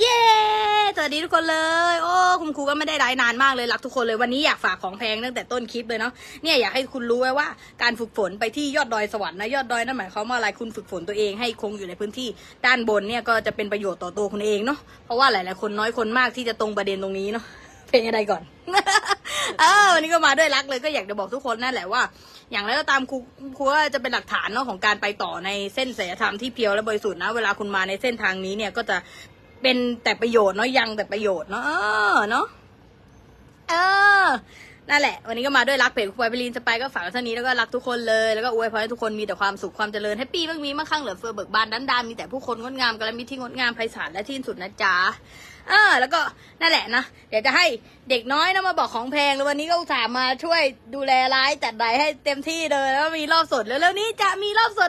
เย้สวัสดีทุกคนเลย โอ้ คุณครูก็ไม่ได้ไลฟ์นานมากเลย รักทุกคนเลย วันนี้อยากฝากของแพงตั้งแต่ต้นคลิปเลยเนาะ เนี่ยอยากให้คุณรู้ไว้ว่าการฝึกฝนไปที่ยอดดอยสวรรค์นะ ยอดดอยนั่นหมายความว่าอะไร คุณฝึกฝนตัวเองให้คงอยู่ในพื้นที่ ด้านบนเนี่ยก็จะเป็นประโยชน์ต่อตัวคุณเองเนาะ เพราะว่าหลาย ๆ คนน้อยคนมากที่จะตรงประเด็นตรงนี้เนาะเพลงอะไรก่อน เออวันนี้ก็มาด้วยรักเลยก็อยากจะบอกทุกคนนั่นแหละว่า อย่างไรก็ตามครูครูว่าจะเป็นหลักฐานเนาะของการไปต่อในเส้นศิลธรรมที่เพียวและบริสุทธิ์นะ เวลาคุณมาในเส้นทางนี้เนี่ยก็จะ เป็นแต่ประโยชน์เนาะยังแต่ประโยชน์เนาะเออเนาะเออนั่นแหละ วันนี้ก็มาด้วยรักเพจครูไปลินจะไปก็ฝากเท่านี้แล้วก็รักทุกคนเลยแล้วก็อวยพรให้ทุกคนมีแต่ความสุขความเจริญแฮปปี้มั่งมีมั่งคั่งเหลือเฟือเบิกบานดันดานมีแต่ผู้คนงดงามกระมิตรที่งดงามไพศาลและที่สุดนะจ๊ะเออ แล้วก็นั่นแหละนะเดี๋ยวจะให้เด็กน้อยนะมาบอกของแพงแล้ววันนี้ก็อุตส่าห์มาช่วยดูแลร้ายจัดไดให้เต็มที่เลยแล้วมีรอบสดแล้วแล้วนี้จะมีรอบสด